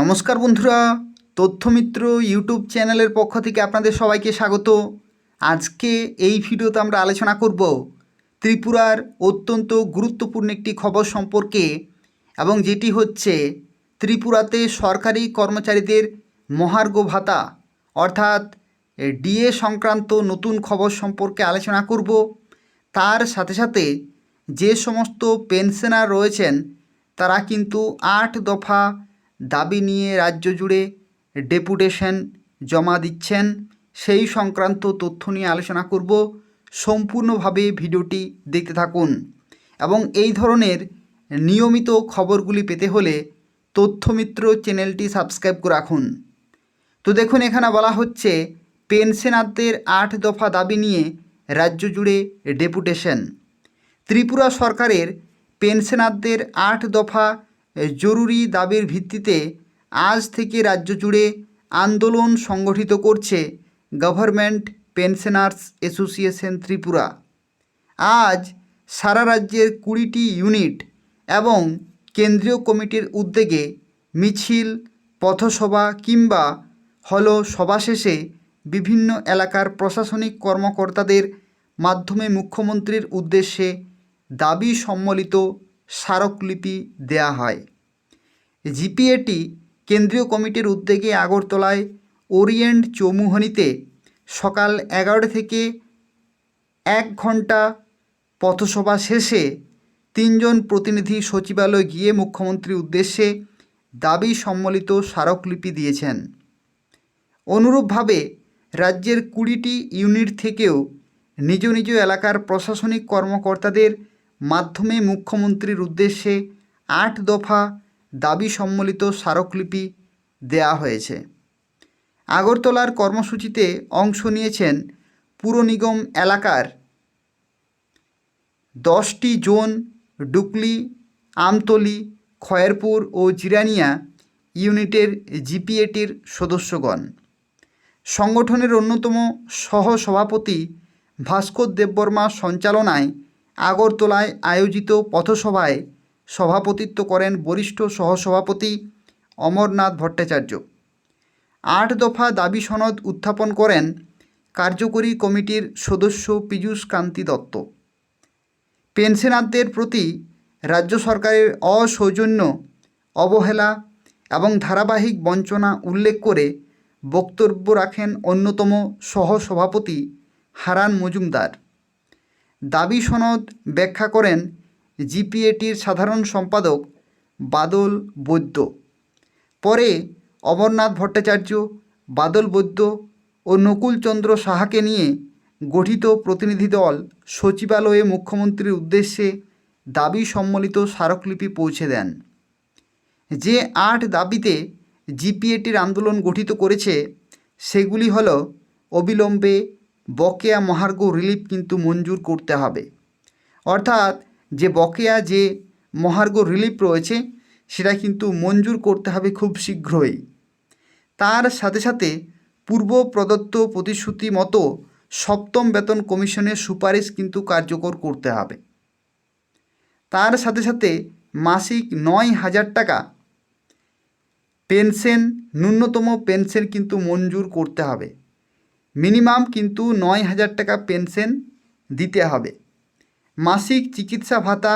নমস্কার বন্ধুরা, তথ্যমিত্র ইউটিউব চ্যানেলের পক্ষ থেকে আপনাদের সবাইকে স্বাগত। আজকে এই ভিডিওতে আমরা আলোচনা করব ত্রিপুরার অত্যন্ত গুরুত্বপূর্ণ একটি খবর সম্পর্কে এবং যেটি হচ্ছে ত্রিপুরাতে সরকারি কর্মচারীদের মহার্ঘ ভাতা, অর্থাৎ ডিএ সংক্রান্ত নতুন খবর সম্পর্কে আলোচনা করব। তার সাথে সাথে যে সমস্ত পেনশনার রয়েছেন, তারা কিন্তু আট দফা দাবি নিয়ে রাজ্য জুড়ে ডেপুটেশন জমা দিচ্ছেন। সেই সংক্রান্ত তথ্য নিয়ে আলোচনা করব। সম্পূর্ণভাবে ভিডিওটি দেখতে থাকুন এবং এই ধরনের নিয়মিত খবরগুলি পেতে হলে তথ্যমিত্র চ্যানেলটি সাবস্ক্রাইব করে রাখুন। তো দেখুন, এখানে বলা হচ্ছে, পেনশনারদের আট দফা দাবি নিয়ে রাজ্য জুড়ে ডেপুটেশন। ত্রিপুরা সরকারের পেনশনারদের আট দফা জরুরি দাবির ভিত্তিতে আজ থেকে রাজ্য জুড়ে আন্দোলন সংগঠিত করছে গভর্নমেন্ট পেনশনার্স অ্যাসোসিয়েশন ত্রিপুরা। আজ সারা রাজ্যের কুড়িটি ইউনিট এবং কেন্দ্রীয় কমিটির উদ্যোগে মিছিল, পথসভা কিংবা হল সভা শেষে বিভিন্ন এলাকার প্রশাসনিক কর্মকর্তাদের মাধ্যমে মুখ্যমন্ত্রীর উদ্দেশ্যে দাবি সম্বলিত স্মারকলিপি দেয়া হয়। জিপিএটি কেন্দ্রীয় কমিটির উদ্যোগে আগরতলায় ওরিয়েন্ট চৌমুহনীতে সকাল এগারোটা থেকে এক ঘণ্টা পথসভা শেষে তিনজন প্রতিনিধি সচিবালয় গিয়ে মুখ্যমন্ত্রীর উদ্দেশ্যে দাবি সম্বলিত স্মারকলিপি দিয়েছেন। অনুরূপভাবে রাজ্যের কুড়িটি ইউনিট থেকেও নিজ নিজ এলাকার প্রশাসনিক কর্মকর্তাদের মাধ্যমে মুখ্যমন্ত্রীর উদ্দেশ্যে আট দফা দাবি সম্বলিত স্মারকলিপি দেয়া হয়েছে। আগরতলার কর্মসূচিতে অংশ নিয়েছেন পুর নিগম এলাকার দশটি জোন ডুকলি, আমতলি, খয়েরপুর ও জিরানিয়া ইউনিটের জিপিএটির সদস্যগণ। সংগঠনের অন্যতম সহসভাপতি ভাস্কর দেববর্মা সঞ্চালনায় আগরতলায় আয়োজিত পথসভায় সভাপতিত্ব করেন বরিষ্ঠ সহসভাপতি অমরনাথ ভট্টাচার্য। আট দফা দাবি সনদ উত্থাপন করেন কার্যকরী কমিটির সদস্য পীযূষ কান্তি দত্ত। পেনশনারদের প্রতি রাজ্য সরকারের অসৌজন্য অবহেলা এবং ধারাবাহিক বঞ্চনা উল্লেখ করে বক্তব্য রাখেন অন্যতম সহসভাপতি হারান মজুমদার। দাবি সনদ ব্যাখ্যা করেন জিপিএটির সাধারণ সম্পাদক বাদল বৈদ্য। পরে অমরনাথ ভট্টাচার্য, বাদল বৈদ্য ও নকুলচন্দ্র সাহাকে নিয়ে গঠিত প্রতিনিধি দল সচিবালয়ে মুখ্যমন্ত্রীর উদ্দেশ্যে দাবি সম্বলিত স্মারকলিপি পৌঁছে দেন। যে আট দাবিতে জিপিএটির আন্দোলন গঠিত করেছে, সেগুলি হল অবিলম্বে বকেয়া মহার্ঘ রিলিফ কিন্তু মঞ্জুর করতে হবে। অর্থাৎ যে বকেয়া যে মহার্ঘ রিলিফ রয়েছে, সেটা কিন্তু মঞ্জুর করতে হবে খুব শীঘ্রই। তার সাথে সাথে পূর্ব প্রদত্ত প্রতিশ্রুতি মতো সপ্তম বেতন কমিশনের সুপারিশ কিন্তু কার্যকর করতে হবে। তার সাথে সাথে মাসিক নয় হাজার টাকা পেনশন, ন্যূনতম পেনশন কিন্তু মঞ্জুর করতে হবে। মিনিমাম কিন্তু নয় হাজার টাকা পেনশন দিতে হবে। মাসিক চিকিৎসা ভাতা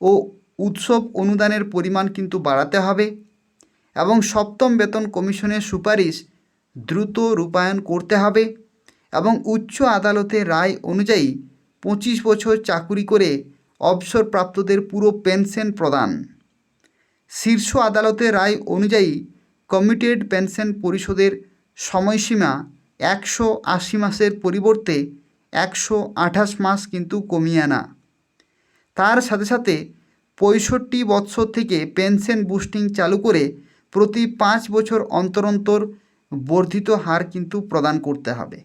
ও উৎসব অনুদানের পরিমাণ কিন্তু বাড়াতে হবে এবং সপ্তম বেতন কমিশনের সুপারিশ দ্রুত রূপায়ণ করতে হবে এবং উচ্চ আদালতের রায় অনুযায়ী পঁচিশ বছর চাকুরি করে অবসরপ্রাপ্তদের পুরো পেনশন প্রদান। শীর্ষ আদালতের রায় অনুযায়ী কমিটেড পেনশন পরিশোধের সময়সীমা একশো আশি মাসের পরিবর্তে একশো আঠাশ মাস কিন্তু কমিয়ে আনা। তার সাথে সাথে পঁয়ষট্টি বৎসর থেকে পেনশন বুস্টিং চালু করে প্রতি পাঁচ বছর অন্তর অন্তর বর্ধিত হার কিন্তু প্রদান করতে হবে।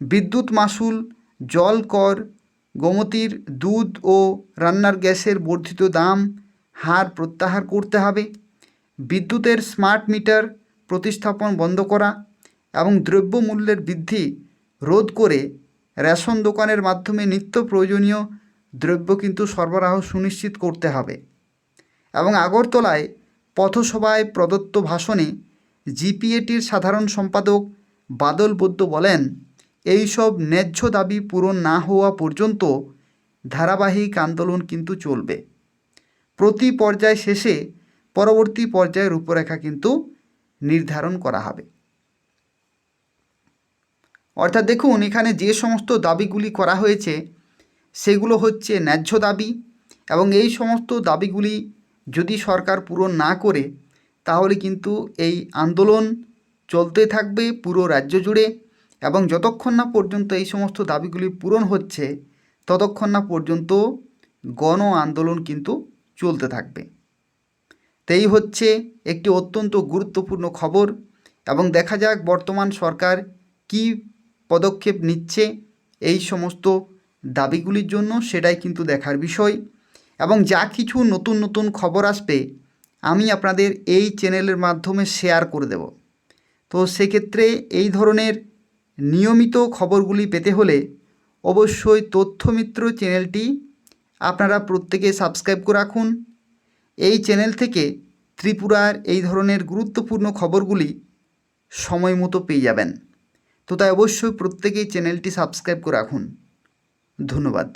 বিদ্যুৎ মাসুল জল কর, গোমতির দুধ ও রান্নার গ্যাসের বর্ধিত দাম হার প্রত্যাহার করতে হবে। বিদ্যুতের স্মার্ট মিটার প্রতিস্থাপন বন্ধ করা এবং দ্রব্যমূল্যের বৃদ্ধি রোধ করে রেশন দোকানের মাধ্যমে নিত্য প্রয়োজনীয় দ্রব্য কিন্তু সরবরাহ সুনিশ্চিত করতে হবে। এবং আগরতলায় পথসভায় প্রদত্ত ভাষণে জিপিএটির সাধারণ সম্পাদক বাদল বৈদ্য বলেন এইসব ন্যায্য দাবি পূরণ না হওয়া পর্যন্ত ধারাবাহিক আন্দোলন কিন্তু চলবে। প্রতি পর্যায় শেষে পরবর্তী পর্যায়ের রূপরেখা কিন্তু নির্ধারণ করা হবে। অর্থাৎ দেখুন, এখানে যে সমস্ত দাবিগুলি করা হয়েছে, সেগুলো হচ্ছে ন্যায্য দাবি এবং এই সমস্ত দাবিগুলি যদি সরকার পূরণ না করে, তাহলে কিন্তু এই আন্দোলন চলতে থাকবে পুরো রাজ্য জুড়ে এবং যতক্ষণ না পর্যন্ত এই সমস্ত দাবিগুলি পূরণ হচ্ছে, ততক্ষণ না পর্যন্ত গণ আন্দোলন কিন্তু চলতে থাকবে। তো এই হচ্ছে একটি অত্যন্ত গুরুত্বপূর্ণ খবর এবং দেখা যাক বর্তমান সরকার কী পদক্ষেপ নিচ্ছে এই সমস্ত দাবিগুলির জন্য, সেটাই কিন্তু দেখার বিষয়। এবং যা কিছু নতুন নতুন খবর আসবে, আমি আপনাদের এই চ্যানেলের মাধ্যমে শেয়ার করে দেব। তো সেক্ষেত্রে এই ধরনের নিয়মিত খবরগুলি পেতে হলে অবশ্যই তথ্যমিত্র চ্যানেলটি আপনারা প্রত্যেকে সাবস্ক্রাইব করে রাখুন। এই চ্যানেল থেকে ত্রিপুরার এই ধরনের গুরুত্বপূর্ণ খবরগুলি সময় মতো পেয়ে যাবেন। তো তাই অবশ্যই প্রত্যেকেই চ্যানেলটি সাবস্ক্রাইব করে রাখুন। ধন্যবাদ।